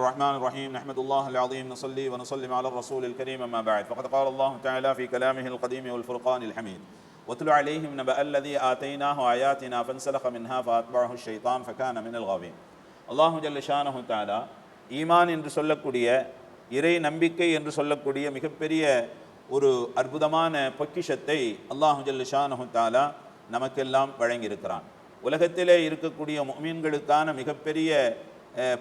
الرحمن الرحيم نحمد الله العظيم نصلي ونسلم على الرسول الكريم أما بعد فقد قال الله تعالى في كلامه القديم والفرقان الحميد واتل عليهم نبأ الذي آتيناه آياتنا فانسلخ منها فأتبعه الشيطان فكان من الغاوين அல்லாஹு ஜல்ல ஷானஹு தாலா ஈமான் என்று சொல்லக்கூடிய இறை நம்பிக்கை என்று சொல்லக்கூடிய மிகப்பெரிய ஒரு அற்புதமான பொக்கிஷத்தை அல்லாஹு ஜல்ல ஷானஹு தாலா நமக்கெல்லாம் வழங்கியிருக்கிறான் உலகத்திலே இருக்கக்கூடிய முஃமின்களுக்கான மிகப்பெரிய அஹ்,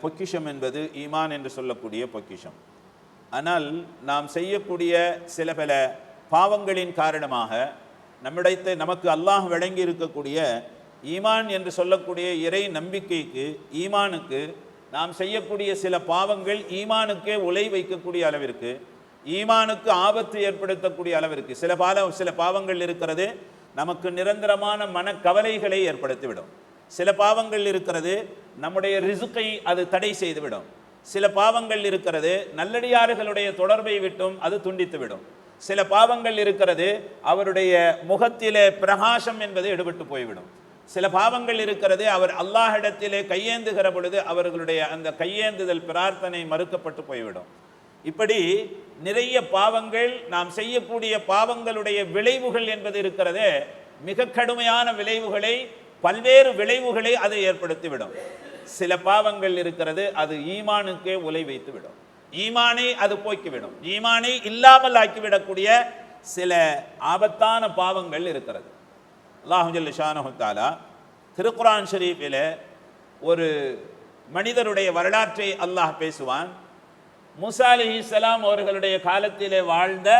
பொக்கிஷம் என்பது ஈமான் என்று சொல்லக்கூடிய பொக்கிஷம். ஆனால் நாம் செய்யக்கூடிய சில பல பாவங்களின் காரணமாக நம்மிடத்தை நமக்கு அல்லாஹ் வழங்கி இருக்கக்கூடிய ஈமான் என்று சொல்லக்கூடிய இறை நம்பிக்கைக்கு ஈமானுக்கு நாம் செய்யக்கூடிய சில பாவங்கள் ஈமானுக்கே உலை வைக்கக்கூடிய அளவிற்கு ஈமானுக்கு ஆபத்து ஏற்படுத்தக்கூடிய அளவிற்கு சில பால சில பாவங்கள் இருக்கிறது நமக்கு நிரந்தரமான மனக்கவலைகளை ஏற்படுத்திவிடும். சில பாவங்கள் இருக்கிறது நம்முடைய ரிசுக்கை அது தடை செய்துவிடும். சில பாவங்கள் இருக்கிறது நல்லடியார்களுடைய தொடர்பை விட்டும் அது துண்டித்துவிடும். சில பாவங்கள் இருக்கிறது அவருடைய முகத்திலே பிரகாசம் என்பது எடுபட்டு போய்விடும். சில பாவங்கள் இருக்கிறது அவர் அல்லாஹிடத்திலே கையேந்துகிற பொழுது அவர்களுடைய அந்த கையேந்துதல் பிரார்த்தனை மறுக்கப்பட்டு போய்விடும். இப்படி நிறைய பாவங்கள் நாம் செய்யக்கூடிய பாவங்களுடைய விளைவுகள் என்பது இருக்கிறதே மிக கடுமையான விளைவுகளை பல்வேறு விளைவுகளை அது ஏற்படுத்திவிடும். சில பாவங்கள் இருக்கிறது அது ஈமானுக்கே உலை வைத்து விடும் ஈமானை அது போக்கிவிடும். ஈமானை இல்லாமல் ஆக்கிவிடக்கூடிய சில ஆபத்தான பாவங்கள் இருக்கிறது. அல்லாஹு ஜல்ல திருக்குரான் ஷரீஃபில் ஒரு மனிதருடைய வரலாற்றை அல்லாஹ் பேசுவான். முசா அலி இஸ்லாம் அவர்களுடைய காலத்திலே வாழ்ந்த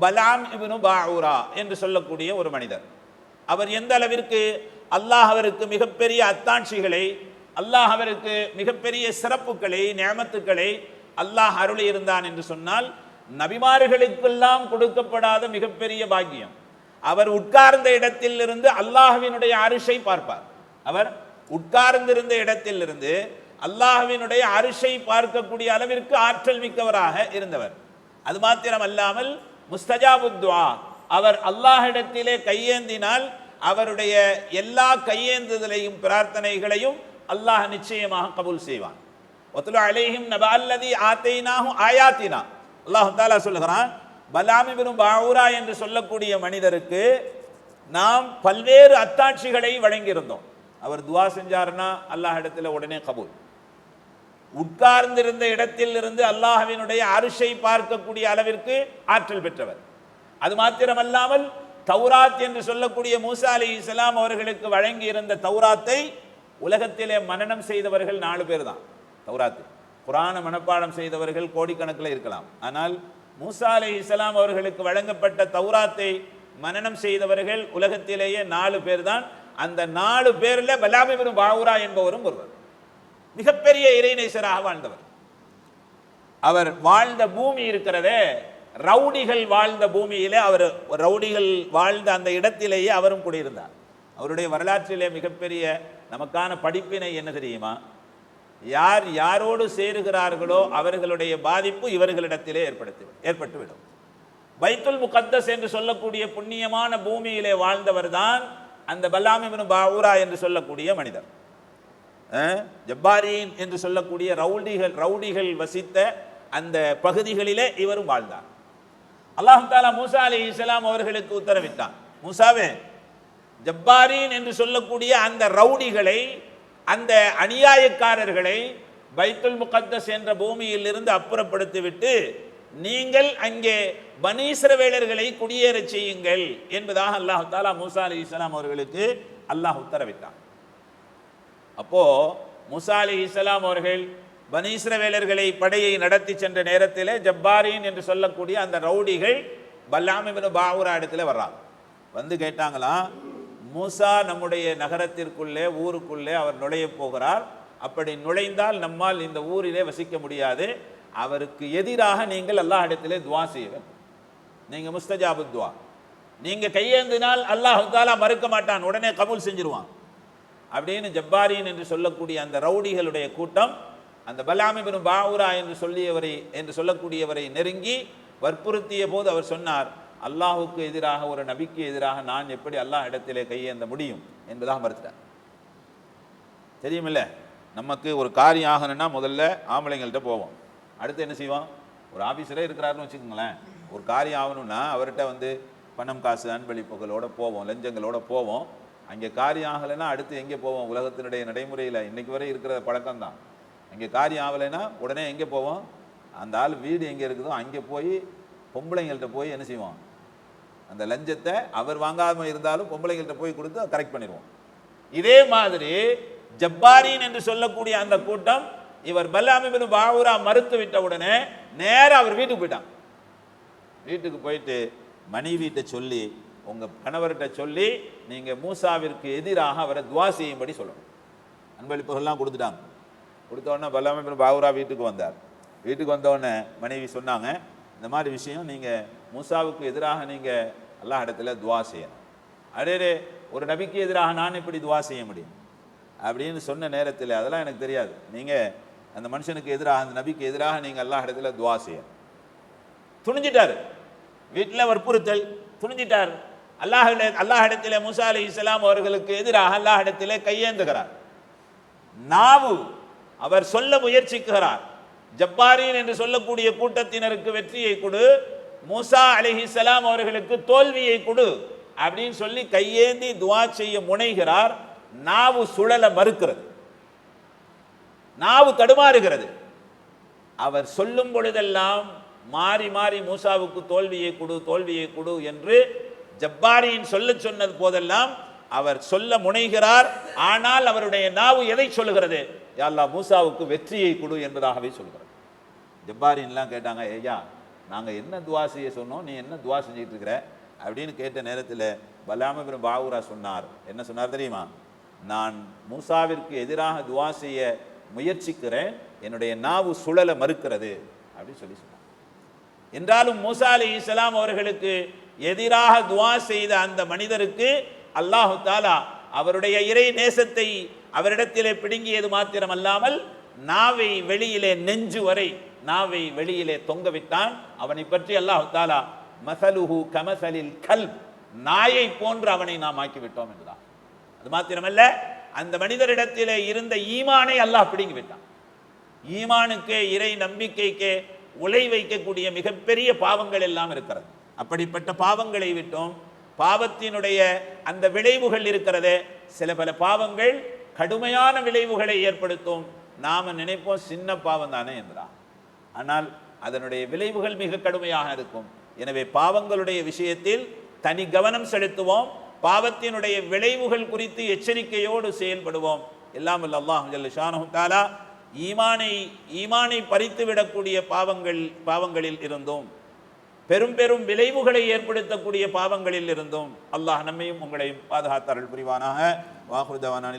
பலாம் இப்னு பாவுரா என்று சொல்லக்கூடிய ஒரு மனிதர். அவர் எந்த அளவிற்கு அல்லாஹ் அவருக்கு மிகப்பெரிய அத்தாட்சிகளை அல்லாஹ் அவருக்கு மிகப்பெரிய சிறப்புகளை நியமத்துக்களை அல்லாஹ் அருளி இருந்தான் என்று சொன்னால் நபிமார்களுக்கெல்லாம் கொடுக்கப்படாத மிகப்பெரிய பாக்கியம். அவர் உட்கார்ந்த இடத்திலிருந்து அல்லாஹ்வினுடைய அரிசை பார்ப்பார். அவர் உட்கார்ந்திருந்த இடத்திலிருந்து அல்லாஹ்வினுடைய அரிசை பார்க்கக்கூடிய அளவிற்கு ஆற்றல் மிக்கவராக இருந்தவர். அது மாத்திரம் அல்லாமல் முஸ்தஜாபுத்வா அவர் அல்லாஹிடத்திலே கையேந்தினால் அவருடைய எல்லா கையேந்துதலையும் பிரார்த்தனைகளையும் அல்லாஹ் நிச்சயமாக கபூல் செய்வான் ஒத்துல அலைஹிம் நபால்லதி ஆத்தைனாகும் ஆயாத்தினா அல்லாஹ் தாலா சொல்லுகிறான் பலாமி பெரும் பாவுரா என்று சொல்லக்கூடிய மனிதருக்கு நாம் பல்வேறு அத்தாட்சிகளை வழங்கியிருந்தோம் அவர் துவா செஞ்சார்னா அல்லாஹ் இடத்துல உடனே கபூல் உட்கார்ந்திருந்த இடத்தில் இருந்து அல்லாஹவினுடைய அரிசை பார்க்கக்கூடிய அளவிற்கு ஆற்றல் பெற்றவர் அது மாத்திரமல்லாமல் தௌராத் என்று சொல்லக்கூடிய மூசா அலி இஸ்லாம் அவர்களுக்கு வழங்கி இருந்த தௌராத்தை உலகத்திலே மனநம் செய்தவர்கள் நாலு பேர் தான் தௌராத்து. குரான மனப்பாடம் செய்தவர்கள் கோடிக்கணக்கில் இருக்கலாம். ஆனால் மூசா அலி இஸ்லாம் அவர்களுக்கு வழங்கப்பட்ட தௌராத்தை மனநம் செய்தவர்கள் உலகத்திலேயே நாலு பேர் தான் அந்த நாலு பேர்ல பலாபிபுரம் பாவுரா என்பவரும் ஒருவர். மிகப்பெரிய இறைநேசராக வாழ்ந்தவர். அவர் வாழ்ந்த பூமி இருக்கிறதே ரவுடிகள் வாழ்ந்த பூமியிலே அவர் ரவுடிகள் வாழ்ந்த அந்த இடத்திலேயே அவரும் குடியிருந்தார். அவருடைய வரலாற்றிலே மிகப்பெரிய நமக்கான படிப்பினை என்ன தெரியுமா? யார் யாரோடு சேருகிறார்களோ அவர்களுடைய பாதிப்பு இவர்களிடத்திலே ஏற்படுத்தி ஏற்பட்டுவிடும். பைத்துல் முகத்தஸ் என்று சொல்லக்கூடிய புண்ணியமான பூமியிலே வாழ்ந்தவர் தான் அந்த பல்லாமிபின் பாவுரா என்று சொல்லக்கூடிய மனிதர். அஹ், ஜப்பாரீன் என்று சொல்லக்கூடிய ரவுடிகள் ரவுடிகள் வசித்த அந்த பகுதிகளிலே இவரும் வாழ்ந்தார். அல்லாஹ் தாலா மூசா அலி இஸ்லாம் அவர்களுக்கு உத்தரவிட்டான். மூசாவே ஜப்பாரீன் என்று சொல்லக்கூடிய அந்த ரவுடிகளை அந்த அநியாயக்காரர்களை பைத்துல் முகத்தஸ் என்ற பூமியில் இருந்து அப்புறப்படுத்திவிட்டு நீங்கள் அங்கே பனீஸ்ரவேலர்களை குடியேறச் செய்யுங்கள் என்பதாக அல்லாஹ் தாலா மூசா அலி இஸ்லாம் அவர்களுக்கு அல்லாஹ் உத்தரவிட்டான். அப்போ முசா அலி இஸ்லாம் அவர்கள் பனீஸ்ரவேலர்களை படையை நடத்தி சென்ற நேரத்தில் ஜப்பாரின் என்று சொல்லக்கூடிய அந்த ரவுடிகள் பல்லாமிபின் பாவுரா இடத்துல வர்றாங்க. வந்து கேட்டாங்களாம் மூசா நம்முடைய நகரத்திற்குள்ளே ஊருக்குள்ளே அவர் நுழைய போகிறார். அப்படி நுழைந்தால் நம்மால் இந்த ஊரிலே வசிக்க முடியாது. அவருக்கு எதிராக நீங்கள் அல்லாஹ் இடத்திலே துவா செய்ய வேண்டும் முஸ்தஜாபு துவா. நீங்கள் கையேந்தினால் அல்லாஹ் தாலா மறுக்க மாட்டான் உடனே கபூல் செஞ்சிருவான். அப்படின்னு ஜப்பாரின் என்று சொல்லக்கூடிய அந்த ரவுடிகளுடைய கூட்டம் அந்த பலாமிபின் பாவுரா என்று சொல்லியவரை என்று சொல்லக்கூடியவரை நெருங்கி வற்புறுத்திய போது அவர் சொன்னார் அல்லாஹுக்கு எதிராக ஒரு நபிக்கு எதிராக நான் எப்படி அல்லாஹ் இடத்திலே கையேந்த முடியும் என்பதாக மறுத்துட்டார். தெரியுமில்ல? நமக்கு ஒரு காரியம் ஆகணும்னா முதல்ல ஆம்பளைங்கள்ட்ட போவோம். அடுத்து என்ன செய்வோம்? ஒரு ஆஃபீஸரே இருக்கிறாருன்னு வச்சுக்கோங்களேன். ஒரு காரியம் ஆகணும்னா அவர்கிட்ட வந்து பணம் காசு அன்பளிப்புகளோடு போவோம் லஞ்சங்களோட போவோம். அங்கே காரியம் ஆகலைன்னா அடுத்து எங்கே போவோம்? உலகத்தினுடைய நடைமுறையில் இன்றைக்கு வரை இருக்கிற பழக்கம் தான் அங்கே காரியம் ஆகலைன்னா உடனே எங்கே போவோம்? அந்த ஆள் வீடு எங்கே இருக்குதோ அங்கே போய் பொம்பளைங்கள்ட்ட போய் என்ன செய்வோம்? அந்த லஞ்சத்தை அவர் வாங்காம இருந்தாலும் பொம்பளைங்கள்ட்ட போய் கொடுத்து கரெக்ட் பண்ணிடுவோம். இதே மாதிரி ஜப்பாரின் என்று சொல்லக்கூடிய அந்த கூட்டம் இவர் பல்லாமிபின் பாவூரா மறுத்து விட்ட உடனே நேராக அவர் வீட்டுக்கு போயிட்டான். வீட்டுக்கு போயிட்டு மனைவிட்ட சொல்லி உங்க கணவர்கிட்ட சொல்லி நீங்க மூசாவிற்கு எதிராக அவரை துவா செய்யும்படி சொல்லணும். அன்பளிப்புகள்லாம் கொடுத்துட்டாங்க. கொடுத்த உடனே பல்லாமிபின் பாவூரா வீட்டுக்கு வந்தார். வீட்டுக்கு வந்த மனைவி சொன்னாங்க இந்த மாதிரி விஷயம் நீங்கள் மூசாவுக்கு எதிராக நீங்கள் அல்லாஹ் இடத்துல துவா செய்யணும். அடே ஒரு நபிக்கு எதிராக நான் இப்படி துவா செய்ய முடியும்? அப்படின்னு சொன்ன நேரத்தில் அதெல்லாம் எனக்கு தெரியாது. நீங்கள் அந்த மனுஷனுக்கு எதிராக அந்த நபிக்கு எதிராக நீங்கள் அல்லாஹ் இடத்துல துவா செய்யணும். துணிஞ்சிட்டார். வீட்டில் வற்புறுத்தல் துணிஞ்சிட்டார். அல்லாஹ் அல்லாஹ் இடத்துல முசா அலி இஸ்லாம் அவர்களுக்கு எதிராக அல்லாஹ் இடத்துல கையேந்துகிறார். நாவு அவர் சொல்ல முயற்சிக்கிறார். ஜப்பாரீன் என்று சொல்லக்கூடிய கூட்டத்தினருக்கு வெற்றியை கொடு. மூசா அலிஹிசலாம் அவர்களுக்கு தோல்வியை கொடு. அப்படின்னு சொல்லி கையேந்தி துவா செய்ய முனைகிறார். நாவு சுழல மறுக்கிறது. நாவு தடுமாறுகிறது. அவர் சொல்லும் பொழுதெல்லாம் மாறி மாறி மூசாவுக்கு தோல்வியை கொடு தோல்வியை கொடு என்று ஜப்பாரியின் சொல்ல சொன்னது போதெல்லாம் அவர் சொல்ல முனைகிறார். ஆனால் அவருடைய நாவு எதை சொல்லுகிறது? யா மூசாவுக்கு வெற்றியை கொடு என்பதாகவே சொல்கிறார். ஜப்பாரின்லாம் கேட்டாங்க ஐயா நாங்கள் என்ன துவா செய்ய சொன்னோம் நீ என்ன துவா செஞ்சுட்டு இருக்கிற? அப்படின்னு கேட்ட நேரத்தில் பலாமபுரம் பாவூரா சொன்னார். என்ன சொன்னார் தெரியுமா? நான் மூசாவிற்கு எதிராக துவா செய்ய முயற்சிக்கிறேன் என்னுடைய நாவு சுழல மறுக்கிறது அப்படின்னு சொல்லி சொன்னார். என்றாலும் மூசா அலி இஸ்லாம் அவர்களுக்கு எதிராக துவா செய்த அந்த மனிதருக்கு அல்லாஹு தாலா அவருடைய இறை நேசத்தை அவரிடத்திலே பிடுங்கியது மாத்திரமல்லாமல் நாவை வெளியிலே நெஞ்சு வரை நாவை வெளியிலே தொங்க விட்டான் அவனை பற்றி அல்லாஹு தாலா மசலுஹு கமசலில் கல் நாயை போன்று அவனை நாம் ஆக்கி விட்டோம் என்றுதான் அது மாத்திரமல்ல அந்த மனிதரிடத்திலே இருந்த ஈமானை அல்லாஹ் பிடுங்கி விட்டான் ஈமானுக்கு இறை நம்பிக்கைக்கு உலை வைக்கக்கூடிய மிகப்பெரிய பாவங்கள் எல்லாம் இருக்கிறது. அப்படிப்பட்ட பாவங்களை விட்டோம். பாவத்தினுடைய அந்த விளைவுகள் இருக்கிறதே. சில பல பாவங்கள் கடுமையான விளைவுகளை ஏற்படுத்தும். நாம நினைப்போம் சின்ன பாவம் தானே என்றான். ஆனால் அதனுடைய விளைவுகள் மிக கடுமையாக இருக்கும். எனவே பாவங்களுடைய விஷயத்தில் தனி கவனம் செலுத்துவோம். பாவத்தினுடைய விளைவுகள் குறித்து எச்சரிக்கையோடு செயல்படுவோம். எல்லாம் வல்ல அல்லாஹ் ஷானஹு தாலா ஈமானை ஈமானை பறித்து விடக்கூடிய பாவங்கள் பாவங்களில் இருந்தும் பெரும் பெரும் விளைவுகளை ஏற்படுத்தக்கூடிய பாவங்களில் இருந்தும் அல்லாஹ் நம்மையும் உங்களையும் பாதுகாத்தார்கள் புரிவானாக. வாகுருதவானில்